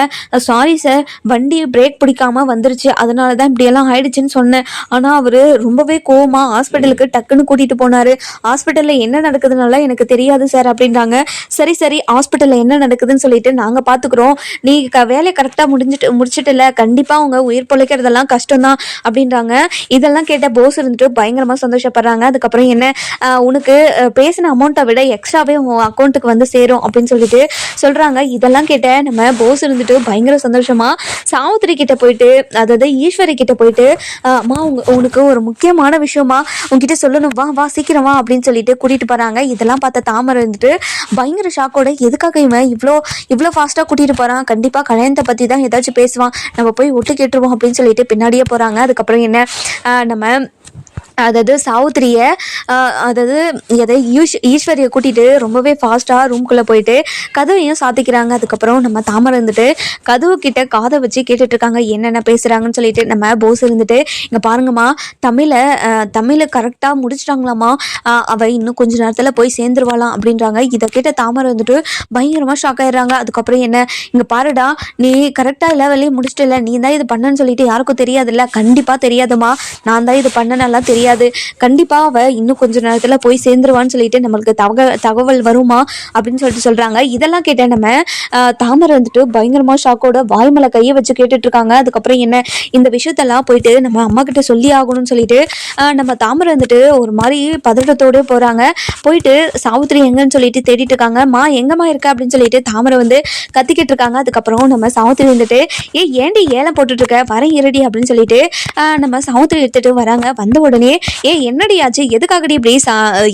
சாரி சார் வண்டி பிரேக் பிடிக்காம வந்துருச்சு. அதனால தான் இப்படியெல்லாம் ஆயிடுச்சுன்னு சொன்னேன். ஆனால் அவர் ரொம்பவே கோவமா ஹாஸ்பிட்டலுக்கு டக்குன்னு கூட்டிட்டு போனாரு. ஹாஸ்பிட்டலில் என்ன நடக்குதுனால எனக்கு தெரியாது சார் அப்படின்றாங்க. சரி சரி. ஹாஸ்பிட்டலில் என்ன நடக்குது? இருக்குதுன்னு சொல்லிட்டு நாங்கள் பார்த்துக்குறோம் நீ க வேலையை கரெக்டாக முடிஞ்சிட்டு முடிச்சிட்டுல கண்டிப்பாக அவங்க உயிர் பிழைக்கிறதெல்லாம் கஷ்டம்தான் அப்படின்றாங்க. இதெல்லாம் கேட்ட போஸ் இருந்துட்டு பயங்கரமாக சந்தோஷப்படுறாங்க. அதுக்கப்புறம் என்ன உனக்கு பேசின அமௌண்ட்டை விட எக்ஸ்ட்ராவே உன் அக்கௌண்ட்டுக்கு வந்து சேரும் அப்படின்னு சொல்லிட்டு சொல்கிறாங்க இதெல்லாம் கேட்ட நம்ம போஸ் இருந்துட்டு பயங்கர சந்தோஷமா சாவித்திரி கிட்ட போயிட்டு அதாவது ஈஸ்வரி கிட்ட போயிட்டு அம்மா உங்க உனக்கு ஒரு முக்கியமான விஷயமா உன்கிட்ட சொல்லணும். வா வா சீக்கிரம் வா அப்படின்னு சொல்லிட்டு கூட்டிட்டு போறாங்க. இதெல்லாம் பார்த்த தாமரை இருந்துட்டு பயங்கர ஷாக்கோட எதுக்காக இவன் இவ்வளோ இவ்வளோ ஃபாஸ்ட்டாக கூட்டிகிட்டு போகிறான் கண்டிப்பாக கல்யாணத்தை பற்றி தான் ஏதாச்சும் பேசுவான். நம்ம போய் ஒட்டு கேட்டுருவோம் அப்படின்னு சொல்லிட்டு பின்னாடியே போகிறாங்க அதுக்கப்புறம் என்ன? நம்ம அதாவது சாவுத்திரியை அதாவது எதை ஈஷ் ஈஸ்வரியை கூட்டிகிட்டு ரொம்பவே ஃபாஸ்ட்டாக ரூம்குள்ளே போயிட்டு கதவையும் சாத்திக்கிறாங்க. அதுக்கப்புறம் நம்ம தாமரை இருந்துட்டு கதவு கிட்ட காதை வச்சு கேட்டுட்ருக்காங்க. என்னென்ன பேசுகிறாங்கன்னு சொல்லிட்டு நம்ம போஸ் இருந்துட்டு இங்கே பாருங்கம்மா தமிழை தமிழை கரெக்டாக முடிச்சிட்டாங்களாம்மா. அவள் இன்னும் கொஞ்ச நேரத்தில் போய் சேர்ந்துருவாளாம். அப்படின்றாங்க. இதை கேட்ட தாமரை வந்துட்டு பயங்கரமாக ஷாக் ஆயிடுறாங்க. அதுக்கப்புறம் என்ன இங்கே பாருடா நீ கரெக்டாக எல்லா வேலையும் முடிச்சிட்டல நீ தான் இது பண்ணன்னு சொல்லிட்டு யாருக்கும் தெரியாதுல்ல? கண்டிப்பாக தெரியாதுமா நான் தான் இது பண்ணனெல்லாம் தெரியாது. கண்டிப்பாக அவள் இன்னும் கொஞ்ச நேரத்தில் போய் சேர்ந்துருவான்னு சொல்லிட்டு நம்மளுக்கு தக தகவல் வருமா அப்படின்னு சொல்லிட்டு சொல்கிறாங்க இதெல்லாம் கேட்ட நம்ம தாமரை வந்துட்டு பயங்கரமாக ஷாக்கோட வாய்மலை கையை வச்சு கேட்டுட்டு இருக்காங்க அதுக்கப்புறம் என்ன இந்த விஷயத்தெல்லாம் போயிட்டு நம்ம அம்மா கிட்ட சொல்லி ஆகணும்னு சொல்லிட்டு நம்ம தாமரை வந்துட்டு ஒரு மாதிரி பதட்டத்தோடு போகிறாங்க போயிட்டு சாவித்திரி எங்கன்னு சொல்லிட்டு தேடிட்டு இருக்காங்க மா எங்கம்மா இருக்க? அப்படின்னு சொல்லிட்டு தாமரை வந்து கத்திக்கிட்டு இருக்காங்க அதுக்கப்புறம் நம்ம சாவித்திரி வந்துட்டு ஏ ஏண்டி ஏலம் போட்டுட்டு இருக்க வர இருடி அப்படின்னு சொல்லிட்டு நம்ம சாவித்திரி எடுத்துட்டு வராங்க. வந்த உடனே ஏ என்னடி ஆச்சு? எதுக்காகடி இப்படி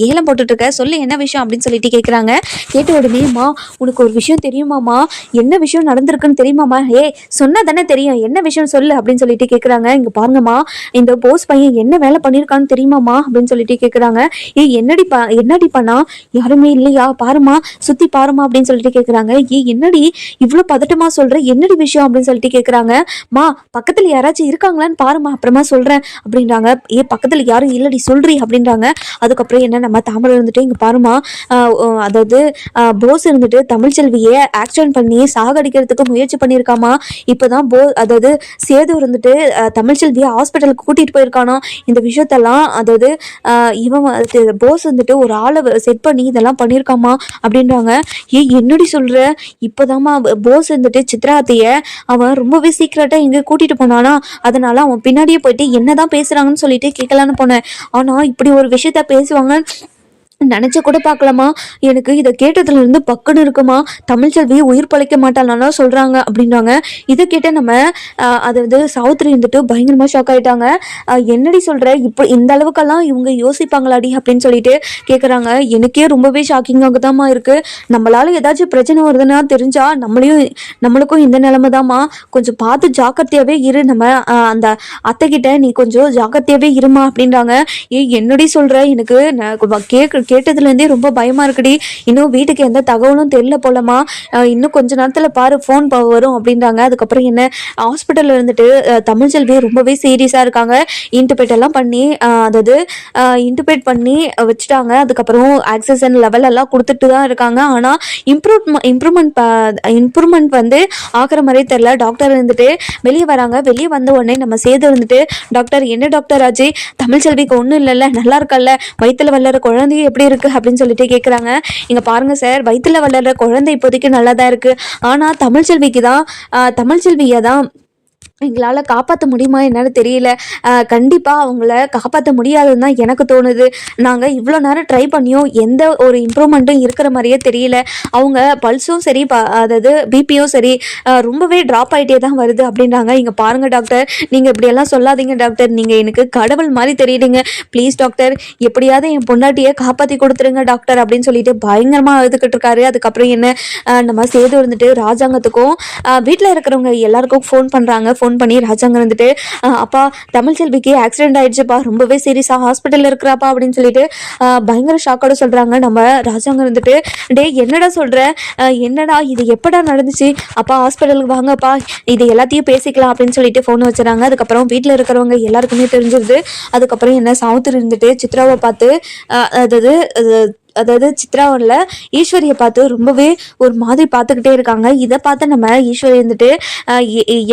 ஏலம் போட்டுட்டு இருக்க சொல்லு என்ன விஷயம் அப்படின்னு சொல்லிட்டு கேட்குறாங்க கேட்ட உடனே மா உனக்கு ஒரு விஷயம் தெரியுமாம்மா? என்ன விஷயம் நடந்திருக்குன்னு தெரியுமாம்மா? ஏ சொன்னா தானே தெரியும். என்ன விஷயம் சொல்லு? அப்படின்னு சொல்லிட்டு கேட்குறாங்க இங்க பாருங்கம்மா இந்த போஸ் பையன் என்ன வேலை பண்ணியிருக்கான்னு தெரியுமாம்மா? அப்படின்னு சொல்லிட்டு கேட்குறாங்க ஏ என்னடி பா என்னடி பண்ணா? யாருமே இல்லையா? பாருமா சுத்தி பாருமா அப்படின்னு சொல்லிட்டு கேட்குறாங்க ஏ என்னடி இவ்வளோ பதட்டமா சொல்ற? என்னடி விஷயம்? அப்படின்னு சொல்லிட்டு கேட்குறாங்க மா பக்கத்துல யாராச்சும் இருக்காங்களான்னு பாருமா அப்புறமா சொல்றேன் அப்படின்றாங்க. ஏ பக்கத்துல யாரும் இல்லடி சொல்றி அப்படின்றாங்க. அதுக்கப்புறம் என்ன நம்ம தாமரை இருந்துட்டு இங்க பாருமா அதாவது போஸ் இருந்துட்டு தமிழ்ச்செல்வியை ஆக்சிடென்ட் பண்ணி சாகடிக்கிறதுக்கு முயற்சி பண்ணியிருக்காமா? இப்போதான் போ அதாவது சேது இருந்துட்டு தமிழ்ச்செல்வியை ஹாஸ்பிட்டலுக்கு கூட்டிட்டு போயிருக்கானோ? இந்த விஷயத்தெல்லாம் அதாவது இவன் போஸ் வந்துட்டு ஒரு ஆளை செட் பண்ணி இதெல்லாம் பண்ணியிருக்காமா? அப்படின்றாங்க. ஏ என்னடி சொல்ற? இப்போதாம்மா போஸ் வந்துட்டு சித்ராத்தைய அவன் ரொம்பவே சீக்கிரட்டா எங்க கூட்டிட்டு போனானா? அதனால அவன் பின்னாடியே போயிட்டு என்னதான் பேசுறாங்கன்னு சொல்லிட்டு கேட்கலான்னு போனேன். ஆனா இப்படி ஒரு விஷயத்த பேசுவாங்க நினச்சி கூட பார்க்கலாமா எனக்கு இதை கேட்டதுல இருந்து பக்குன்னு இருக்குமா. தமிழ்ச்செல்வி உயிர் பழைக்க மாட்டாளாம் சொல்கிறாங்க அப்படின்றாங்க. இதை கேட்ட நம்ம அதாவது சவுத்ரி இருந்துட்டு பயங்கரமாக ஷாக் ஆகிட்டாங்க என்னடி சொல்கிற இப்போ இந்த அளவுக்கெல்லாம் இவங்க யோசிப்பாங்களாடி அப்படின்னு சொல்லிட்டு கேட்குறாங்க எனக்கே ரொம்பவே ஷாக்கிங்காக தாம்மா இருக்குது நம்மளால் ஏதாச்சும் பிரச்சனை வருதுன்னா தெரிஞ்சா நம்மளையும் நம்மளுக்கும் இந்த நிலைமை தாம்மா கொஞ்சம் பார்த்து ஜாக்கிரதையாகவே இரு நம்ம அந்த அத்தைக்கிட்ட நீ கொஞ்சம் ஜாக்கிரதையாகவே இருமா அப்படின்றாங்க. ஏய் என்னடி சொல்கிற எனக்கு கேட்க கேட்டதுலேருந்தே ரொம்ப பயமாக இருக்குடி. இன்னும் வீட்டுக்கு எந்த தகவலும் தெரியல போலமா இன்னும் கொஞ்ச நேரத்தில் பாரு ஃபோன் வரும் அப்படின்றாங்க. அதுக்கப்புறம் என்ன ஹாஸ்பிட்டலில் இருந்துட்டு அஹ் தமிழ்ச்செல்வி ரொம்பவே சீரியஸாக இருக்காங்க. இன்டிபேட் எல்லாம் பண்ணி அதாவது இன்டிபேட் பண்ணி வச்சுட்டாங்க. அதுக்கப்புறம் ஆக்சிஜன் லெவல் எல்லாம் கொடுத்துட்டு தான் இருக்காங்க. ஆனால் இம்ப்ரூவ் இம்ப்ரூவ்மெண்ட் இம்ப்ரூவ்மெண்ட் வந்து ஆகிற மாதிரி தெரில டாக்டர் இருந்துட்டு வெளியே வராங்க. வெளியே வந்த உடனே நம்ம சேது இருந்துட்டு டாக்டர் என்ன டாக்டர் ஆச்சு தமிழ்ச்செல்விக்கு ஒன்றும் இல்லைல்ல. நல்லா இருக்கல்ல. வயித்துல வளர குழந்தைய எப்படி எப்படி இருக்கு அப்படின்னு சொல்லிட்டு கேட்குறாங்க இங்கே பாருங்க சார் வயிற்றுல வளர்ற குழந்தை இப்போதைக்கு நல்லா தான் இருக்கு ஆனால் தமிழ்ச்செல்விக்கு தான் தமிழ்ச்செல்வியை தான் எங்களால் காப்பாற்ற முடியுமா என்னன்னு தெரியல. கண்டிப்பாக அவங்கள காப்பாற்ற முடியாதுன்னு தான் எனக்கு தோணுது. நாங்கள் இவ்வளோ நேரம் ட்ரை பண்ணியும் எந்த ஒரு இம்ப்ரூவ்மெண்ட்டும் இருக்கிற மாதிரியே தெரியல. அவங்க பல்ஸும் சரி ப அதாவது பிபியும் சரி ரொம்பவே ட்ராப் ஆகிட்டே தான் வருது அப்படின்றாங்க. இங்கே பாருங்கள் டாக்டர் நீங்கள் இப்படியெல்லாம் சொல்லாதீங்க டாக்டர் நீங்கள் எனக்கு கடவுள் மாதிரி தெரியுதுங்க. ப்ளீஸ் டாக்டர் எப்படியாவது என் பொண்டாட்டியை காப்பாற்றி கொடுத்துருங்க டாக்டர் அப்படின்னு சொல்லிட்டு பயங்கரமாக அழுதுகிட்டு இருக்காரு. அதுக்கப்புறம் என்ன நம்ம சேது இருந்துட்டு ராஜாங்கத்துக்கும் வீட்டில் இருக்கிறவங்க எல்லாருக்கும் ஃபோன் பண்ணுறாங்க ஃபோன் ஃபோன் பண்ணி ராஜாங்க இருந்துட்டு அப்பா தமிழ் செல்விக்கு ஆக்சிடென்ட் ஆயிடுச்சுப்பா ரொம்பவே சீரியஸா ஹாஸ்பிட்டல்ல இருக்கிறாப்பா அப்படின்னு சொல்லிட்டு பயங்கர ஷாக்கோட சொல்றாங்க. நம்ம ராஜாங்க இருந்துட்டு டேய் என்னடா சொல்ற? என்னடா இது? எப்படா நடந்துச்சு? அப்பா ஹாஸ்பிட்டலுக்கு வாங்கப்பா இது எல்லாத்தையும் பேசிக்கலாம் அப்படின்னு சொல்லிட்டு ஃபோன் வச்சுறாங்க. அதுக்கப்புறம் வீட்டில் இருக்கிறவங்க எல்லாருக்குமே தெரிஞ்சிருது. அதுக்கப்புறம் என்ன சாவுத்திரி இருந்துட்டு சித்ராவை பார்த்து அதாவது அதாவது சித்ராவில் ஈஸ்வரியை பார்த்து ரொம்பவே ஒரு மாதிரி பார்த்துக்கிட்டே இருக்காங்க. இதை பார்த்து நம்ம ஈஸ்வரி இருந்துட்டு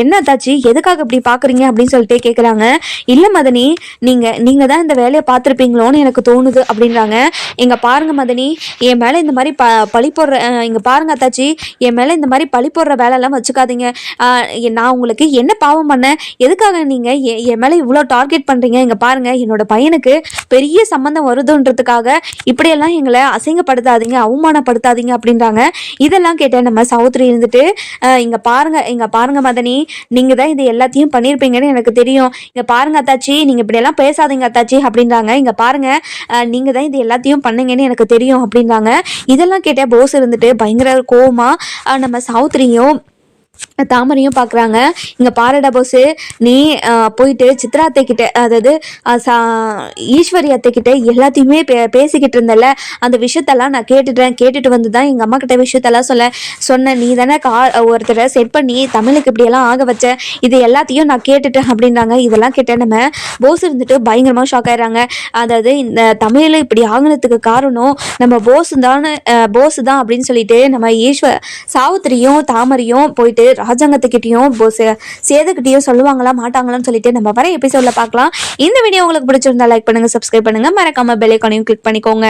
என்ன தாச்சு எதுக்காக இப்படி பார்க்குறீங்க? அப்படின்னு சொல்லிட்டு கேட்குறாங்க இல்லை மதனி நீங்கள் நீங்கள் தான் இந்த வேலையை பார்த்துருப்பீங்களோன்னு எனக்கு தோணுது அப்படின்றாங்க. இங்கே பாருங்க மதனி என் மேலே இந்த மாதிரி ப பழி போடுற இங்கே பாருங்க அத்தாச்சி என் மேலே இந்த மாதிரி பழி போடுற வேலையெல்லாம் வச்சுக்காதீங்க. நான் உங்களுக்கு என்ன பாவம் பண்ணேன்? எதுக்காக நீங்கள் என் மேலே இவ்வளோ டார்கெட் பண்ணுறீங்க இங்கே பாருங்க என்னோட பையனுக்கு பெரிய சம்மந்தம் வருதுன்றதுக்காக இப்படியெல்லாம் எங்கள் அசிங்கப்படுத்தாதீங்க அவமானப்படுத்தாதீங்க அப்படின்றாங்க. இதெல்லாம் கேட்டேன் நம்ம சௌத்ரி இருந்துட்டு இங்கே இங்க பாருங்க இங்க பாருங்க மதனி நீங்க தான் இது எல்லாத்தையும் பண்ணியிருப்பீங்கன்னு எனக்கு தெரியும். இங்க பாருங்க அத்தாச்சி நீங்க இப்படியெல்லாம் பேசாதீங்க அத்தாச்சி அப்படின்றாங்க. இங்க பாருங்க நீங்கள் நீங்க தான் இது எல்லாத்தையும் பண்ணீங்கன்னு எனக்கு தெரியும் அப்படின்றாங்க. இதெல்லாம் கேட்டேன் போஸ் இருந்துட்டு பயங்கர கோவமா நம்ம சௌத்ரியும் தாமரையும் பார்க்குறாங்க இங்கே பாருடா போஸு நீ போயிட்டு சித்ரா அத்தைக்கிட்ட அதாவது சா- ஈஸ்வரி அத்தைக்கிட்ட எல்லாத்தையுமே பே பேசிக்கிட்டு இருந்தல அந்த விஷயத்தெல்லாம் நான் கேட்டுட்டேன். கேட்டுட்டு வந்து தான் எங்கள் அம்மா கிட்ட விஷயத்தெல்லாம் சொல்ல சொன்னேன் நீ தானே கா ஒருத்தரை செட் பண்ணி தமிழுக்கு இப்படியெல்லாம் ஆக வச்ச. இது எல்லாத்தையும் நான் கேட்டுட்டேன் அப்படின்றாங்க இதெல்லாம் கேட்டேன் நம்ம போஸ் இருந்துட்டு பயங்கரமாக ஷாக் ஆயிடுறாங்க. அதாவது இந்த தமிழில் இப்படி ஆகினத்துக்கு காரணம் நம்ம போஸ் தான் போஸ் தான் அப்படின்னு சொல்லிட்டு நம்ம ஈஸ்வர் சாவித்திரியும் தாமரையும் போயிட்டு ராஜாங்கத்துக்கிட்டையும் சேதுக்கிட்டையும் சொல்லுவாங்களா மாட்டாங்களான்னு சொல்லிட்டு நம்ம வர எபிசோட்ல பார்க்கலாம். இந்த வீடியோ உங்களுக்கு பிடிச்சிருந்தா லைக் பண்ணுங்க சப்ஸ்கிரைப் பண்ணுங்க. மறக்காம பெல் ஐக்கானையும் கிளிக் பண்ணிக்கோங்க.